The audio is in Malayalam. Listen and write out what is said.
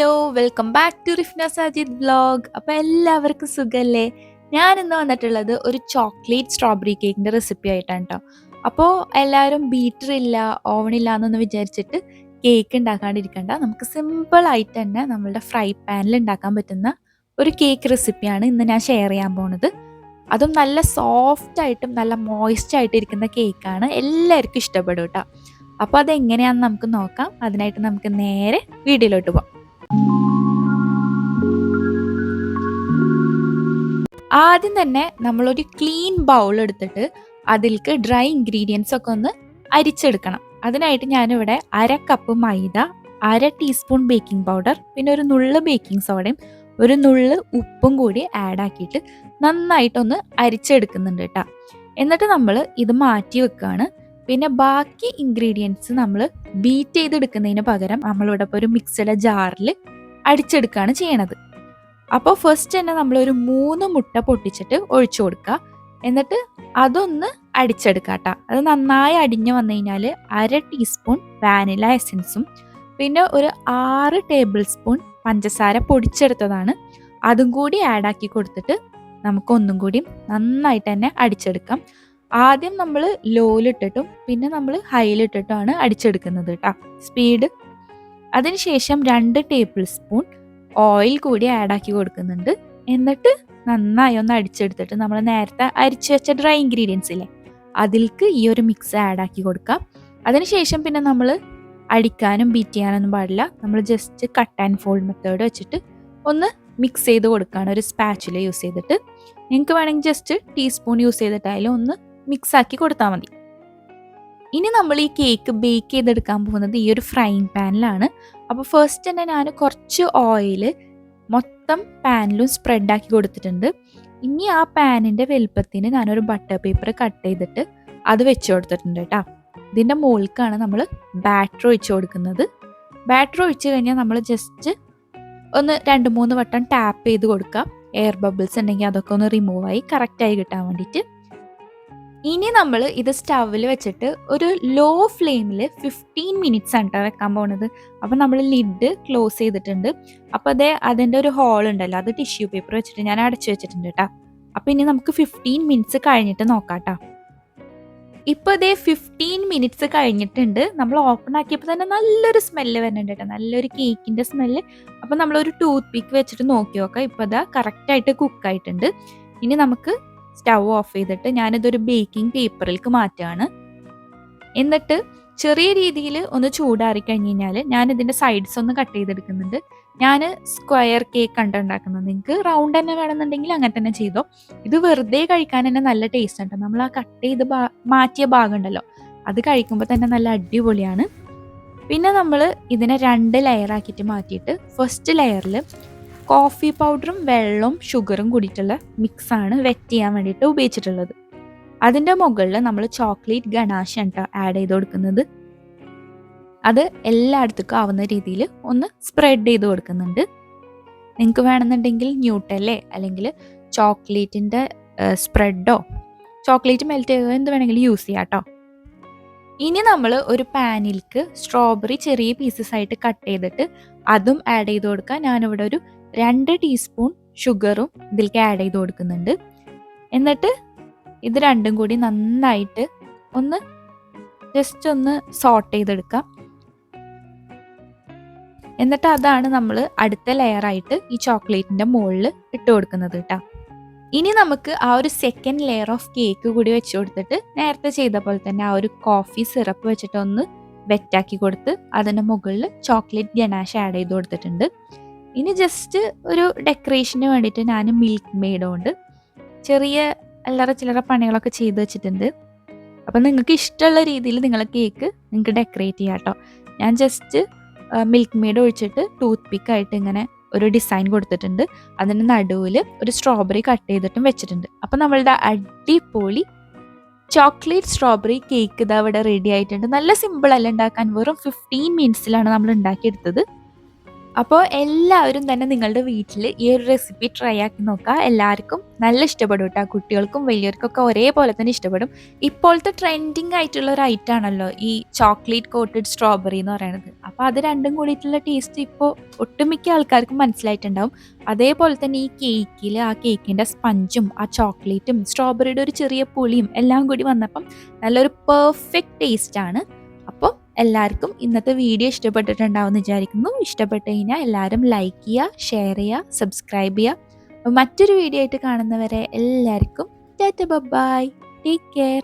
Hello welcome back to Rifna Sajid vlog അപ്പോൾ എല്ലാവർക്കും സുഖമല്ലേ ഞാൻ ഇന്ന് വന്നിട്ടുള്ളത് ഒരു ചോക്ലേറ്റ് സ്ട്രോബെറി കേക്കിന്റെ റെസിപ്പി ആയിട്ടാണ് കേട്ടോ അപ്പോൾ എല്ലാവരും ബീറ്റർ ഇല്ല ഓവണില്ല എന്നൊന്ന് വിചാരിച്ചിട്ട് കേക്ക് ഉണ്ടാക്കാണ്ടിരിക്കണ്ട. നമുക്ക് സിമ്പിൾ ആയിട്ട് തന്നെ നമ്മളുടെ ഫ്രൈ പാനിൽ ഉണ്ടാക്കാൻ പറ്റുന്ന ഒരു കേക്ക് റെസിപ്പിയാണ് ഇന്ന് ഞാൻ ഷെയർ ചെയ്യാൻ പോണത്. അതും നല്ല സോഫ്റ്റ് ആയിട്ടും നല്ല മോയ്സ്റ്റ് ആയിട്ട് ഇരിക്കുന്ന കേക്കാണ് എല്ലാവർക്കും ഇഷ്ടപ്പെടും കേട്ടോ അപ്പോൾ അതെങ്ങനെയാണെന്ന് നമുക്ക് നോക്കാം. അതിനായിട്ട് നമുക്ക് നേരെ വീഡിയോയിലോട്ട് പോകാം ആദ്യം തന്നെ നമ്മളൊരു ക്ലീൻ ബൗൾ എടുത്തിട്ട് അതിൽക്ക് ഡ്രൈ ഇൻഗ്രീഡിയൻസ് ഒക്കെ ഒന്ന് അരിച്ചെടുക്കണം. അതിനായിട്ട് ഞാനിവിടെ അര കപ്പ് മൈദ അര ടീസ്പൂൺ ബേക്കിംഗ് പൗഡർ പിന്നെ ഒരു നുള്ള് ബേക്കിംഗ് സോഡയും ഒരു നുള്ള് ഉപ്പും കൂടി ആഡ് ആക്കിയിട്ട് നന്നായിട്ടൊന്ന് അരിച്ചെടുക്കുന്നുണ്ട് കേട്ടോ എന്നിട്ട് നമ്മൾ ഇത് മാറ്റി വെക്കുകയാണ് പിന്നെ ബാക്കി ഇൻഗ്രീഡിയൻസ് നമ്മൾ ബീറ്റ് ചെയ്തെടുക്കുന്നതിന് പകരം നമ്മളിവിടെ ഒരു മിക്സഡ് ജാറിൽ അടിച്ചെടുക്കുകയാണ് ചെയ്യണത്. അപ്പോൾ ഫസ്റ്റ് തന്നെ നമ്മളൊരു മൂന്ന് മുട്ട പൊട്ടിച്ചിട്ട് ഒഴിച്ചു കൊടുക്കുക എന്നിട്ട് അതൊന്ന് അടിച്ചെടുക്കാട്ട കേട്ടോ അത് നന്നായി അടിഞ്ഞു വന്നു കഴിഞ്ഞാൽ അര ടീസ്പൂൺ വാനില എസൻസും പിന്നെ ഒരു ആറ് ടേബിൾ സ്പൂൺ പഞ്ചസാര പൊടിച്ചെടുത്തതാണ്. അതും കൂടി ആഡ് ആക്കി കൊടുത്തിട്ട് നമുക്കൊന്നും കൂടി നന്നായിട്ട് തന്നെ അടിച്ചെടുക്കാം. ആദ്യം നമ്മൾ ലോയിലിട്ടിട്ടും പിന്നെ നമ്മൾ ഹൈയിലിട്ടിട്ടുമാണ് അടിച്ചെടുക്കുന്നത് കേട്ടോ സ്പീഡ്. അതിനുശേഷം രണ്ട് ടേബിൾ സ്പൂൺ ഓയിൽ കൂടി ആഡാക്കി കൊടുക്കുന്നുണ്ട്. എന്നിട്ട് നന്നായി ഒന്ന് അടിച്ചെടുത്തിട്ട് നമ്മൾ നേരത്തെ അരിച്ചു വെച്ച ഡ്രൈ ഇൻഗ്രീഡിയൻസ് ഇല്ലേ? അതിൽക്ക് ഈ ഒരു മിക്സ് ആഡാക്കി കൊടുക്കാം. അതിനുശേഷം പിന്നെ നമ്മൾ അടിക്കാനും ബീറ്റ് ചെയ്യാനൊന്നും പാടില്ല. നമ്മൾ just cut and fold method വെച്ചിട്ട് ഒന്ന് മിക്സ് ചെയ്ത് കൊടുക്കുകയാണ് ഒരു സ്പാച്ചിൽ യൂസ് ചെയ്തിട്ട്. നിങ്ങൾക്ക് വേണമെങ്കിൽ ജസ്റ്റ് ടീസ്പൂൺ യൂസ് ചെയ്തിട്ടായാലും ഒന്ന് മിക്സ് ആക്കി കൊടുത്താൽ മതി. ഇനി നമ്മൾ ഈ കേക്ക് ബേക്ക് ചെയ്തെടുക്കാൻ പോകുന്നത് ഈ ഒരു ഫ്രൈങ് പാനിലാണ് അപ്പോൾ ഫസ്റ്റ് തന്നെ ഞാൻ കുറച്ച് ഓയിൽ മൊത്തം പാനിലും സ്പ്രെഡ് ആക്കി കൊടുത്തിട്ടുണ്ട്. ഇനി ആ പാനിന്റെ വലുപ്പത്തിന് ഞാനൊരു ബട്ടർ പേപ്പർ കട്ട് ചെയ്തിട്ട് അത് വെച്ച് കൊടുത്തിട്ടുണ്ട് കേട്ടോ. ഇതിന്റെ മുകൾക്കാണ് നമ്മൾ ബാറ്റർ ഒഴിച്ച് കൊടുക്കുന്നത്. ബാറ്റർ ഒഴിച്ച് കഴിഞ്ഞാൽ നമ്മൾ ജസ്റ്റ് ഒന്ന് രണ്ട് മൂന്ന് വട്ടം ടാപ്പ് ചെയ്ത് കൊടുക്കാം. എയർ ബബിൾസ് ഉണ്ടെങ്കിൽ അതൊക്കെ ഒന്ന് റിമൂവ് ആയി കറക്റ്റായി കിട്ടാൻ വേണ്ടിയിട്ട്. ഇനി നമ്മൾ ഇത് സ്റ്റവിൽ വെച്ചിട്ട് ഒരു ലോ ഫ്ലെയിമിൽ ഫിഫ്റ്റീൻ മിനിറ്റ്സ് ആണ് കേട്ടോ വെക്കാൻ പോകുന്നത് അപ്പം നമ്മൾ ലിഡ് ക്ലോസ് ചെയ്തിട്ടുണ്ട്. അപ്പോൾ അതേ അതിന്റെ ഒരു ഹോൾ ഉണ്ടല്ലോ അത് ടിഷ്യൂ പേപ്പർ വെച്ചിട്ട് ഞാൻ അടച്ചു വെച്ചിട്ടുണ്ട് കേട്ടോ അപ്പോൾ ഇനി നമുക്ക് ഫിഫ്റ്റീൻ മിനിറ്റ്സ് കഴിഞ്ഞിട്ട് നോക്കാം കേട്ടോ ഇപ്പോൾ ഇതേ ഫിഫ്റ്റീൻ മിനിറ്റ്സ് കഴിഞ്ഞിട്ടുണ്ട്. നമ്മൾ ഓപ്പൺ ആക്കിയപ്പോൾ തന്നെ നല്ലൊരു സ്മെല്ല് വരുന്നുണ്ട് കേട്ടോ നല്ലൊരു കേക്കിന്റെ സ്മെല്ല് അപ്പോൾ നമ്മളൊരു ടൂത്ത് പിക്ക് വെച്ചിട്ട് നോക്കി നോക്കാം. ഇപ്പോൾ അതാ കറക്റ്റായിട്ട് കുക്കായിട്ടുണ്ട് ഇനി നമുക്ക് സ്റ്റവ് ഓഫ് ചെയ്തിട്ട് ഞാനിതൊരു ബേക്കിംഗ് പേപ്പറിലേക്ക് മാറ്റുകയാണ് എന്നിട്ട് ചെറിയ രീതിയിൽ ഒന്ന് ചൂടാറി കഴിഞ്ഞ് കഴിഞ്ഞാൽ ഞാൻ ഇതിന്റെ സൈഡ്സ് ഒന്ന് കട്ട് ചെയ്തെടുക്കുന്നുണ്ട്. ഞാൻ സ്ക്വയർ കേക്ക് കണ്ട് ഉണ്ടാക്കുന്നത്. നിങ്ങൾക്ക് റൗണ്ട് തന്നെ വേണമെന്നുണ്ടെങ്കിൽ അങ്ങനെ തന്നെ ചെയ്തോ. ഇത് വെറുതെ കഴിക്കാൻ തന്നെ നല്ല ടേസ്റ്റ് ഉണ്ട് നമ്മൾ ആ കട്ട് ചെയ്ത് മാറ്റിയ ഭാഗം ഉണ്ടല്ലോ. അത് കഴിക്കുമ്പോൾ തന്നെ നല്ല അടിപൊളിയാണ്. പിന്നെ നമ്മൾ ഇതിനെ രണ്ട് ലെയർ ആക്കിയിട്ട് മാറ്റിയിട്ട് ഫസ്റ്റ് ലെയറിൽ കോഫി പൗഡറും വെള്ളവും ഷുഗറും കൂടിയിട്ടുള്ള മിക്സാണ് വെറ്റ് ചെയ്യാൻ വേണ്ടിയിട്ട് ഉപയോഗിച്ചിട്ടുള്ളത്. അതിന്റെ മുകളിൽ നമ്മൾ ചോക്ലേറ്റ് ഗണാശ കേട്ടോ ആഡ് ചെയ്ത് കൊടുക്കുന്നത്. അത് എല്ലായിടത്തേക്കും ആവുന്ന രീതിയിൽ ഒന്ന് സ്പ്രെഡ് ചെയ്ത് കൊടുക്കുന്നുണ്ട്. നിങ്ങൾക്ക് വേണമെന്നുണ്ടെങ്കിൽ ന്യൂട്ടല്ലേ അല്ലെങ്കിൽ ചോക്ലേറ്റിന്റെ സ്പ്രെഡോ ചോക്ലേറ്റ് മെൽറ്റ് ചെയ്തോ എന്ത് വേണമെങ്കിലും യൂസ് ചെയ്യാം കേട്ടോ ഇനി നമ്മൾ ഒരു പാനിലേക്ക് സ്ട്രോബെറി ചെറിയ പീസസ് ആയിട്ട് കട്ട് ചെയ്തിട്ട് അതും ആഡ് ചെയ്ത് കൊടുക്കുക ഞാനിവിടെ ഒരു രണ്ട് ടീസ്പൂൺ ഷുഗറും ഇതിലേക്ക് ആഡ് ചെയ്ത് കൊടുക്കുന്നുണ്ട്. എന്നിട്ട് ഇത് രണ്ടും കൂടി നന്നായിട്ട് ഒന്ന് ജസ്റ്റ് ഒന്ന് സോട്ട് ചെയ്തെടുക്കാം. എന്നിട്ട് അതാണ് നമ്മൾ അടുത്ത ലെയറായിട്ട് ഈ ചോക്ലേറ്റിന്റെ മുകളിൽ ഇട്ട് കൊടുക്കുന്നത് കേട്ടോ ഇനി നമുക്ക് ആ ഒരു സെക്കൻഡ് ലെയർ ഓഫ് കേക്ക് കൂടി വെച്ച് കൊടുത്തിട്ട് നേരത്തെ ചെയ്ത പോലെ തന്നെ ആ ഒരു കോഫി സിറപ്പ് വെച്ചിട്ട് ഒന്ന് വെറ്റാക്കി കൊടുത്ത് അതിന്റെ മുകളിൽ ചോക്ലേറ്റ് ഗനാഷ് ആഡ് ചെയ്ത് കൊടുത്തിട്ടുണ്ട്. ഇനി ജസ്റ്റ് ഒരു ഡെക്കറേഷന് വേണ്ടിയിട്ട് ഞാൻ മിൽക്ക് മെയ്ഡ് കൊണ്ട് ചെറിയ അല്ലറ ചില്ലറ പണികളൊക്കെ ചെയ്ത് വെച്ചിട്ടുണ്ട്. അപ്പം നിങ്ങൾക്ക് ഇഷ്ടമുള്ള രീതിയിൽ നിങ്ങളെ കേക്ക് നിങ്ങൾക്ക് ഡെക്കറേറ്റ് ചെയ്യാം കേട്ടോ. ഞാൻ ജസ്റ്റ് മിൽക്ക് മെയ്ഡ് ഒഴിച്ചിട്ട് ടൂത്ത് പിക്കായിട്ട് ഇങ്ങനെ ഒരു ഡിസൈൻ കൊടുത്തിട്ടുണ്ട്. അതിന്റെ നടുവിൽ ഒരു സ്ട്രോബെറി കട്ട് ചെയ്തിട്ടും വെച്ചിട്ടുണ്ട്. അപ്പം നമ്മളുടെ അടിപൊളി ചോക്ലേറ്റ് സ്ട്രോബെറി കേക്ക് ഇത് അവിടെ റെഡി ആയിട്ടുണ്ട്. നല്ല സിമ്പിൾ അല്ല ഉണ്ടാക്കാൻ വെറും ഫിഫ്റ്റീൻ മിനിറ്റ്സിലാണ് നമ്മൾ ഉണ്ടാക്കിയെടുത്തത്. അപ്പോൾ എല്ലാവരും തന്നെ നിങ്ങളുടെ വീട്ടിൽ ഈ ഒരു റെസിപ്പി ട്രൈ ആക്കി നോക്കുക എല്ലാവർക്കും നല്ല ഇഷ്ടപ്പെടും കേട്ടോ കുട്ടികൾക്കും വലിയവർക്കൊക്കെ ഒരേപോലെ തന്നെ ഇഷ്ടപ്പെടും. ഇപ്പോഴത്തെ ട്രെൻഡിങ് ആയിട്ടുള്ള ഒരു ഐറ്റം ആണല്ലോ ഈ ചോക്ലേറ്റ് കോട്ടഡ് സ്ട്രോബെറി എന്ന് പറയുന്നത് അപ്പോൾ അത് രണ്ടും കൂടിയിട്ടുള്ള ടേസ്റ്റ് ഇപ്പോൾ ഒട്ടുമിക്ക ആൾക്കാർക്കും മനസ്സിലായിട്ടുണ്ടാവും. അതേപോലെ തന്നെ ഈ കേക്കിൽ ആ കേക്കിന്റെ സ്പഞ്ചും ആ ചോക്ലേറ്റും സ്ട്രോബെറിയുടെ ഒരു ചെറിയ പുളിയും എല്ലാം കൂടി വന്നപ്പം നല്ലൊരു പെർഫെക്റ്റ് ടേസ്റ്റാണ് എല്ലാവർക്കും ഇന്നത്തെ വീഡിയോ ഇഷ്ടപ്പെട്ടിട്ടുണ്ടാവുമെന്ന് വിചാരിക്കുന്നു. ഇഷ്ടപ്പെട്ട് കഴിഞ്ഞാൽ എല്ലാവരും ലൈക്ക് ചെയ്യുക ഷെയർ ചെയ്യുക സബ്സ്ക്രൈബ് ചെയ്യുക. മറ്റൊരു വീഡിയോ ആയിട്ട് കാണുന്നവരെ എല്ലാവർക്കും ടാറ്റ ബൈ ടേക്ക് കെയർ